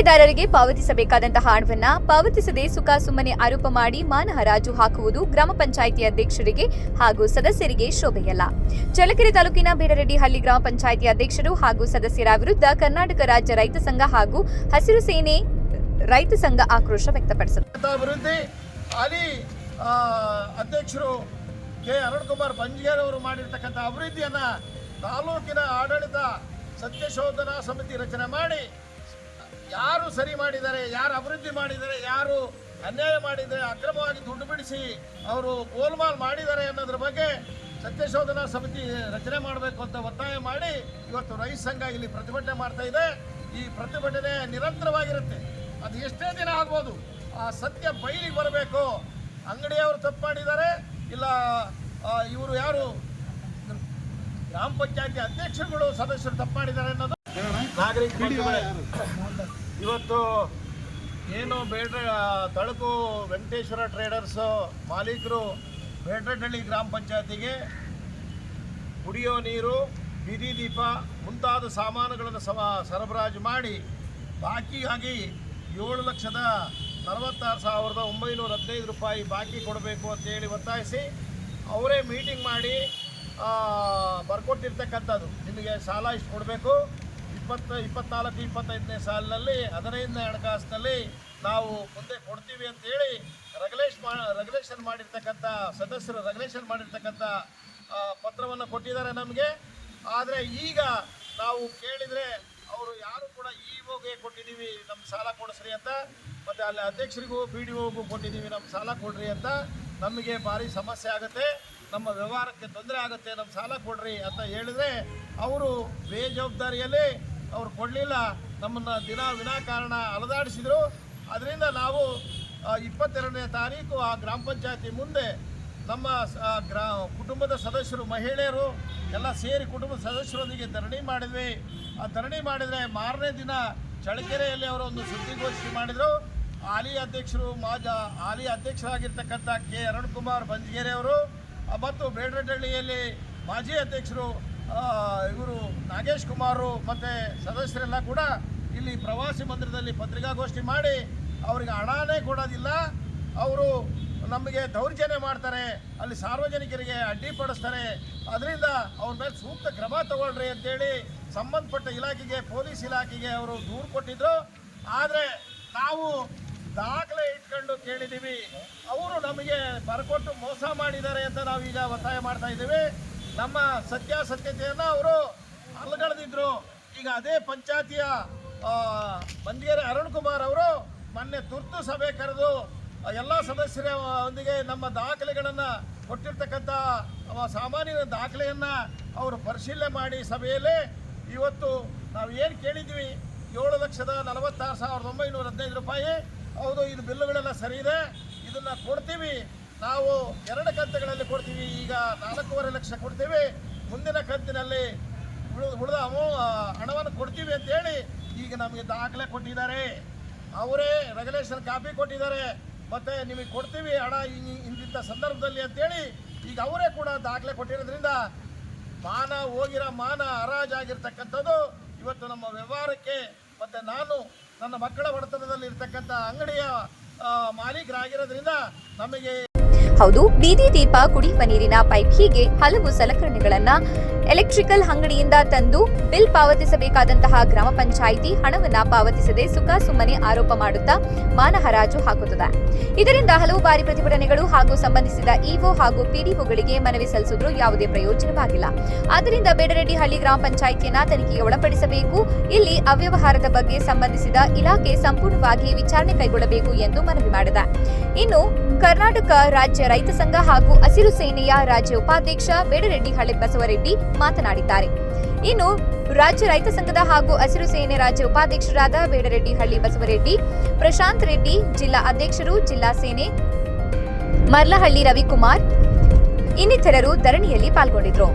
ಅವಧಿಗೆ ಪಾವತಿಸಬೇಕಾದಂತಹ ಹಣವನ್ನ ಪಾವತಿಸದೆ ಸುಖ ಸುಮ್ಮನೆ ಆರೋಪ ಮಾಡಿ ಮಾನಹರಾಜು ಹಾಕುವುದು ಗ್ರಾಮ ಪಂಚಾಯಿತಿ ಅಧ್ಯಕ್ಷರಿಗೆ ಹಾಗೂ ಸದಸ್ಯರಿಗೆ ಶೋಭೆಯಲ್ಲ. ಚಳ್ಳಕೆರೆ ತಾಲೂಕಿನ ಬೇಡರೆಡ್ಡಿಹಳ್ಳಿ ಗ್ರಾಮ ಪಂಚಾಯಿತಿ ಅಧ್ಯಕ್ಷರು ಹಾಗೂ ಸದಸ್ಯರ ವಿರುದ್ಧ ಕರ್ನಾಟಕ ರಾಜ್ಯ ರೈತ ಸಂಘ ಹಾಗೂ ಹಸಿರು ಸೇನೆ ರೈತ ಸಂಘ ಆಕ್ರೋಶ ವ್ಯಕ್ತಪಡಿಸಿದೆ. ಅಧ್ಯಕ್ಷರು ಕೆ. ಅವರು ಮಾಡಿರ್ತಕ್ಕಂಥ ತಾಲೂಕಿನ ಆಡಳಿತ ಸತ್ಯಶೋಧನಾ ಸಮಿತಿ ರಚನೆ ಮಾಡಿ ಯಾರು ಸರಿ ಮಾಡಿದ್ದಾರೆ ಯಾರು ಅಭಿವೃದ್ಧಿ ಮಾಡಿದ್ದಾರೆ ಯಾರು ಅನ್ಯಾಯ ಮಾಡಿದರೆ, ಅಕ್ರಮವಾಗಿ ದುಡ್ಡು ಬಿಡಿಸಿ ಅವರು ಗೋಲ್ಮಾಲ್ ಮಾಡಿದ್ದಾರೆ ಅನ್ನೋದ್ರ ಬಗ್ಗೆ ಸತ್ಯಶೋಧನಾ ಸಮಿತಿ ರಚನೆ ಮಾಡಬೇಕು ಅಂತ ಒತ್ತಾಯ ಮಾಡಿ ಇವತ್ತು ರೈತ ಸಂಘ ಇಲ್ಲಿ ಪ್ರತಿಭಟನೆ ಮಾಡ್ತಾ ಇದೆ. ಈ ಪ್ರತಿಭಟನೆ ನಿರಂತರವಾಗಿರುತ್ತೆ. ಅದು ಎಷ್ಟೇ ದಿನ ಆಗ್ಬೋದು, ಆ ಸತ್ಯ ಬಯಲಿಗೆ ಬರಬೇಕು. ಅಂಗಡಿಯವರು ತಪ್ಪು ಮಾಡಿದ್ದಾರೆ. ಇಲ್ಲ ಇವರು ಯಾರು? ಗ್ರಾಮ ಪಂಚಾಯತಿ ಅಧ್ಯಕ್ಷರುಗಳು ಸದಸ್ಯರು ತಪ್ಪು ಮಾಡಿದ್ದಾರೆ ಅನ್ನೋದು. ನಾಗರಿಕ ಇವತ್ತು ಏನು ಬೇಡ ತಳಕು ವೆಂಕಟೇಶ್ವರ ಟ್ರೇಡರ್ಸು ಮಾಲೀಕರು ಬೇಡ್ರಹಳ್ಳಿ ಗ್ರಾಮ ಪಂಚಾಯತಿಗೆ ಕುಡಿಯೋ ನೀರು, ಬೀದಿ ದೀಪ ಮುಂತಾದ ಸಾಮಾನುಗಳನ್ನು ಸಮ ಸರಬರಾಜು ಮಾಡಿ ಬಾಕಿಯಾಗಿ ಏಳು ಲಕ್ಷದ ನಲವತ್ತಾರು ಸಾವಿರದ ಒಂಬೈನೂರ ಹದಿನೈದು ರೂಪಾಯಿ ಬಾಕಿ ಕೊಡಬೇಕು ಅಂತೇಳಿ ಒತ್ತಾಯಿಸಿ ಅವರೇ ಮೀಟಿಂಗ್ ಮಾಡಿ ಬರ್ಕೊಟ್ಟಿರ್ತಕ್ಕಂಥದ್ದು. ನಿಮಗೆ ಸಾಲ ಇಷ್ಟು ಕೊಡಬೇಕು. ಇಪ್ಪತ್ತು, ಇಪ್ಪತ್ನಾಲ್ಕು, ಇಪ್ಪತ್ತೈದನೇ ಸಾಲಿನಲ್ಲಿ, ಹದಿನೈದನೇ ಹಣಕಾಸಿನಲ್ಲಿ ನಾವು ಮುಂದೆ ಕೊಡ್ತೀವಿ ಅಂತೇಳಿ ರೆಗ್ಯುಲೇಷ್ ಮಾ ರೆಗ್ಯುಲೇಷನ್ ಮಾಡಿರ್ತಕ್ಕಂಥ ಸದಸ್ಯರು ರೆಗ್ಯುಲೇಷನ್ ಮಾಡಿರ್ತಕ್ಕಂಥ ಪತ್ರವನ್ನು ಕೊಟ್ಟಿದ್ದಾರೆ ನಮಗೆ. ಆದರೆ ಈಗ ನಾವು ಕೇಳಿದರೆ ಅವರು ಯಾರು ಕೂಡ ಇ ಓಗೆ ಕೊಟ್ಟಿದ್ದೀವಿ ನಮ್ಮ ಸಾಲ ಕೊಡಿಸ್ರಿ ಅಂತ. ಮತ್ತು ಅಲ್ಲಿ ಅಧ್ಯಕ್ಷರಿಗೂ ಪಿ ಡಿ ಒಗೂ ಕೊಟ್ಟಿದ್ದೀವಿ ನಮ್ಮ ಸಾಲ ಕೊಡ್ರಿ ಅಂತ. ನಮಗೆ ಭಾರಿ ಸಮಸ್ಯೆ ಆಗುತ್ತೆ. ನಮ್ಮ ವ್ಯವಹಾರಕ್ಕೆ ತೊಂದರೆ ಆಗುತ್ತೆ ನಮ್ಮ ಸಾಲ ಕೊಡ್ರಿ ಅಂತ ಹೇಳಿದ್ರೆ ಅವರು ಬೇಜವಾಬ್ದಾರಿಯಲ್ಲಿ ಅವ್ರು ಕೊಡಲಿಲ್ಲ, ನಮ್ಮನ್ನು ದಿನ ವಿನಾಕಾರಣ ಅಲದಾಡಿಸಿದರು. ಅದರಿಂದ ನಾವು ಇಪ್ಪತ್ತೆರಡನೇ ತಾರೀಕು ಆ ಗ್ರಾಮ ಪಂಚಾಯತಿ ಮುಂದೆ ನಮ್ಮ ಗ್ರಾ, ಕುಟುಂಬದ ಸದಸ್ಯರು, ಮಹಿಳೆಯರು ಎಲ್ಲ ಸೇರಿ ಕುಟುಂಬದ ಸದಸ್ಯರೊಂದಿಗೆ ಧರಣಿ ಮಾಡಿದ್ವಿ. ಆ ಧರಣಿ ಮಾಡಿದರೆ ಮಾರನೇ ದಿನ ಚಳ್ಳಕೆರೆಯಲ್ಲಿ ಅವರು ಒಂದು ಸುದ್ದಿಗೋಷ್ಠಿ ಮಾಡಿದರು. ಹಾಲಿ ಅಧ್ಯಕ್ಷರು, ಮಾಜ ಹಾಲಿ ಅಧ್ಯಕ್ಷರಾಗಿರ್ತಕ್ಕಂಥ ಕೆ. ಅರುಣ್ ಕುಮಾರ್ ಅವರು ಮತ್ತು ಬೇಡರಹಳ್ಳಿಯಲ್ಲಿ ಮಾಜಿ ಅಧ್ಯಕ್ಷರು ಇವರು ನಾಗೇಶ್ ಕುಮಾರು ಮತ್ತು ಸದಸ್ಯರೆಲ್ಲ ಕೂಡ ಇಲ್ಲಿ ಪ್ರವಾಸಿ ಮಂದಿರದಲ್ಲಿ ಪತ್ರಿಕಾಗೋಷ್ಠಿ ಮಾಡಿ ಅವರಿಗೆ ಹಣನೇ ಕೊಡೋದಿಲ್ಲ. ಅವರು ನಮಗೆ ದೌರ್ಜನ್ಯ ಮಾಡ್ತಾರೆ, ಅಲ್ಲಿ ಸಾರ್ವಜನಿಕರಿಗೆ ಅಡ್ಡಿಪಡಿಸ್ತಾರೆ ಅದರಿಂದ ಅವ್ರ ಮೇಲೆ ಸೂಕ್ತ ಕ್ರಮ ತಗೊಳ್ರಿ ಅಂತೇಳಿ ಸಂಬಂಧಪಟ್ಟ ಇಲಾಖೆಗೆ, ಪೊಲೀಸ್ ಇಲಾಖೆಗೆ ಅವರು ದೂರು ಕೊಟ್ಟಿದ್ರು. ಆದರೆ ನಾವು ದಾಖಲೆ ಇಟ್ಕೊಂಡು ಕೇಳಿದ್ದೀವಿ ಅವರು ನಮಗೆ ಬರ್ಕೊಟ್ಟು ಮೋಸ ಮಾಡಿದ್ದಾರೆ ಅಂತ ನಾವೀಗ ಒತ್ತಾಯ ಮಾಡ್ತಾ ಇದ್ದೀವಿ. ನಮ್ಮ ಸತ್ಯಾಸತ್ಯತೆಯನ್ನು ಅವರು ಅಲ್ಗಳೆದಿದ್ರು. ಈಗ ಅದೇ ಪಂಚಾಯತಿಯ ಬಂದಿಗೆರೆ ಅರುಣ್ ಕುಮಾರ್ ಅವರು ಮೊನ್ನೆ ತುರ್ತು ಸಭೆ ಕರೆದು ಎಲ್ಲ ಸದಸ್ಯರ ಒಂದಿಗೆ ನಮ್ಮ ದಾಖಲೆಗಳನ್ನು ಕೊಟ್ಟಿರ್ತಕ್ಕಂಥ ಸಾಮಾನ್ಯ ದಾಖಲೆಯನ್ನು ಅವರು ಪರಿಶೀಲನೆ ಮಾಡಿ ಸಭೆಯಲ್ಲಿ ಇವತ್ತು ನಾವು ಏನು ಕೇಳಿದ್ವಿ, ಏಳು ಲಕ್ಷದ ನಲವತ್ತಾರು ಸಾವಿರದ ಒಂಬೈನೂರ ಹದಿನೈದು ರೂಪಾಯಿ. ಹೌದು, ಇದು ಬಿಲ್ಲುಗಳೆಲ್ಲ ಸರಿ ಇದೆ. ಇದನ್ನು ಕೊಡ್ತೀವಿ. ನಾವು ಎರಡು ಕಂತುಗಳಲ್ಲಿ ಕೊಡ್ತೀವಿ. ಈಗ ನಾಲ್ಕೂವರೆ ಲಕ್ಷ ಕೊಡ್ತೇವೆ. ಮುಂದಿನ ಕಂತಿನಲ್ಲಿ ಉಳಿದ ಹಣವನ್ನು ಕೊಡ್ತೀವಿ ಅಂತೇಳಿ ಈಗ ನಮಗೆ ದಾಖಲೆ ಕೊಟ್ಟಿದ್ದಾರೆ. ಅವರೇ ರೆಗ್ಯುಲೇಷನ್ ಕಾಪಿ ಕೊಟ್ಟಿದ್ದಾರೆ. ಮತ್ತು ನಿಮಗೆ ಕೊಡ್ತೀವಿ ಹಣ ಇಂದಿದ್ದ ಸಂದರ್ಭದಲ್ಲಿ ಅಂತೇಳಿ ಈಗ ಅವರೇ ಕೂಡ ದಾಖಲೆ ಕೊಟ್ಟಿರೋದ್ರಿಂದ ಮಾನ ಹೋಗಿರೋ ಮಾನ ಹರಾಜಾಗಿರ್ತಕ್ಕಂಥದ್ದು ಇವತ್ತು ನಮ್ಮ ವ್ಯವಹಾರಕ್ಕೆ ಮತ್ತು ನಾನು ನನ್ನ ಮಕ್ಕಳ ಬಡತನದಲ್ಲಿ ಇರ್ತಕ್ಕಂಥ ಅಂಗಡಿಯ ಮಾಲೀಕರಾಗಿರೋದ್ರಿಂದ ನಮಗೆ ಹೌದು. ಬೀದಿ ದೀಪ ಕುಡಿಯುವ ನೀರಿನ ಪೈಪ್ ಹೀಗೆ ಹಲವು ಸಲಕರಣೆಗಳನ್ನ ಎಲೆಕ್ಟ್ರಿಕಲ್ ಅಂಗಡಿಯಿಂದ ತಂದು ಬಿಲ್ ಪಾವತಿಸಬೇಕಾದಂತಹ ಗ್ರಾಮ ಪಂಚಾಯಿತಿ ಹಣವನ್ನ ಪಾವತಿಸದೆ ಸುಖ ಸುಮ್ಮನೆ ಆರೋಪ ಮಾಡುತ್ತಾ ಮಾನಹರಾಜು ಹಾಕುತ್ತದೆ. ಇದರಿಂದ ಹಲವು ಬಾರಿ ಪ್ರತಿಭಟನೆಗಳು ಹಾಗೂ ಸಂಬಂಧಿಸಿದ ಇಒ ಹಾಗೂ ಪಿಡಿಒಗಳಿಗೆ ಮನವಿ ಸಲ್ಲಿಸಿದ್ರು ಯಾವುದೇ ಪ್ರಯೋಜನವಾಗಿಲ್ಲ. ಆದ್ದರಿಂದ ಬೇಡರೆಡ್ಡಿಹಳ್ಳಿ ಗ್ರಾಮ ಪಂಚಾಯಿತಿಯನ್ನ ತನಿಖೆಗೆ ಒಳಪಡಿಸಬೇಕು. ಇಲ್ಲಿ ಅವ್ಯವಹಾರದ ಬಗ್ಗೆ ಸಂಬಂಧಿಸಿದ ಇಲಾಖೆ ಸಂಪೂರ್ಣವಾಗಿ ವಿಚಾರಣೆ ಕೈಗೊಳ್ಳಬೇಕು ಎಂದು ಮನವಿ ಮಾಡಿದೆ. ಇನ್ನು ಕರ್ನಾಟಕ ರಾಜ್ಯ ರೈತ ಸಂಘ ಹಾಗೂ ಹಸಿರು ಸೇನೆಯ ರಾಜ್ಯ ಉಪಾಧ್ಯಕ್ಷ ಬೇಡರೆಡ್ಡಿಹಳ್ಳಿ ಬಸವರೆಡ್ಡಿ ಮಾತನಾಡಿದ್ದಾರೆ. ಇನ್ನು ರಾಜ್ಯ ರೈತ ಸಂಘದ ಹಾಗೂ ಹಸಿರು ಸೇನೆ ರಾಜ್ಯ ಉಪಾಧ್ಯಕ್ಷರಾದ ಬೇಡರೆಡ್ಡಿಹಳ್ಳಿ ಬಸವರೆಡ್ಡಿ, ಪ್ರಶಾಂತ್ ರೆಡ್ಡಿ, ಜಿಲ್ಲಾ ಅಧ್ಯಕ್ಷರು, ಜಿಲ್ಲಾ ಸೇನೆ ಮರ್ಲಹಳ್ಳಿ ರವಿಕುಮಾರ್ ಇನ್ನಿತರರು ಧರಣಿಯಲ್ಲಿ ಪಾಲ್ಗೊಂಡಿದ್ರು.